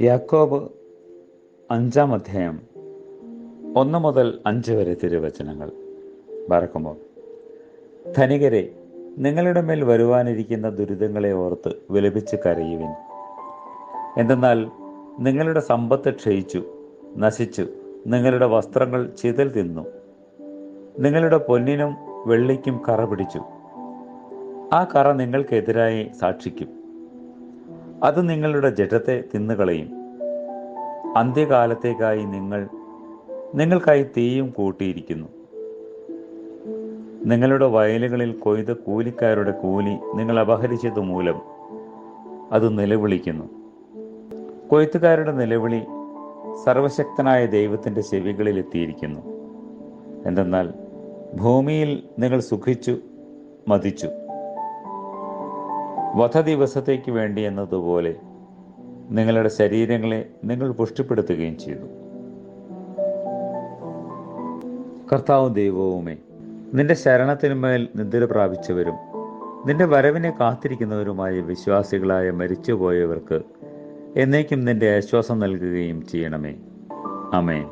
യാക്കോബ് അഞ്ചാം അധ്യായം ഒന്ന് മുതൽ അഞ്ച് വരെ തിരുവചനങ്ങൾ. ബറക്കുമ്പോൾ ധനികരെ നിങ്ങളുടെ മേൽ വരുവാനിരിക്കുന്ന ദുരിതങ്ങളെ ഓർത്ത് വിലപിച്ച് കരയുവിൻ. എന്തെന്നാൽ നിങ്ങളുടെ സമ്പത്ത് ക്ഷയിച്ചു നശിച്ചു നിങ്ങളുടെ വസ്ത്രങ്ങൾ ചിതൽ തിന്നു നിങ്ങളുടെ പൊന്നിനും വെള്ളിക്കും കറ പിടിച്ചു. ആ കറ നിങ്ങൾക്കെതിരായി സാക്ഷിക്കും. അത് നിങ്ങളുടെ ജഡത്തെ തിന്നുകളയും. അന്ത്യകാലത്തേക്കായി നിങ്ങൾ നിങ്ങൾക്കായി തീയും കൂട്ടിയിരിക്കുന്നു. നിങ്ങളുടെ വയലുകളിൽ കൊയ്ത കൂലിക്കാരുടെ കൂലി നിങ്ങൾ അപഹരിച്ചത് മൂലം അത് നിലവിളിക്കുന്നു. കൊയ്ത്തുകാരുടെ നിലവിളി സർവശക്തനായ ദൈവത്തിന്റെ ചെവികളിൽ എത്തിയിരിക്കുന്നു. എന്തെന്നാൽ ഭൂമിയിൽ നിങ്ങൾ സുഖിച്ചു മതിച്ചു. വധ ദിവസത്തേക്ക് വേണ്ടി എന്നതുപോലെ നിങ്ങളുടെ ശരീരങ്ങളെ നിങ്ങൾ പുഷ്ടിപ്പെടുത്തുകയും ചെയ്തു. കർത്താവ് ദൈവവുമേ നിന്റെ ശരണത്തിന്മേൽ നിദ്ര പ്രാപിച്ചവരും നിന്റെ വരവിനെ കാത്തിരിക്കുന്നവരുമായ വിശ്വാസികളായ മരിച്ചുപോയവർക്ക് എന്നേക്കും നിന്റെ ആശ്വാസം നൽകുകയും ചെയ്യണമേ. അമേൻ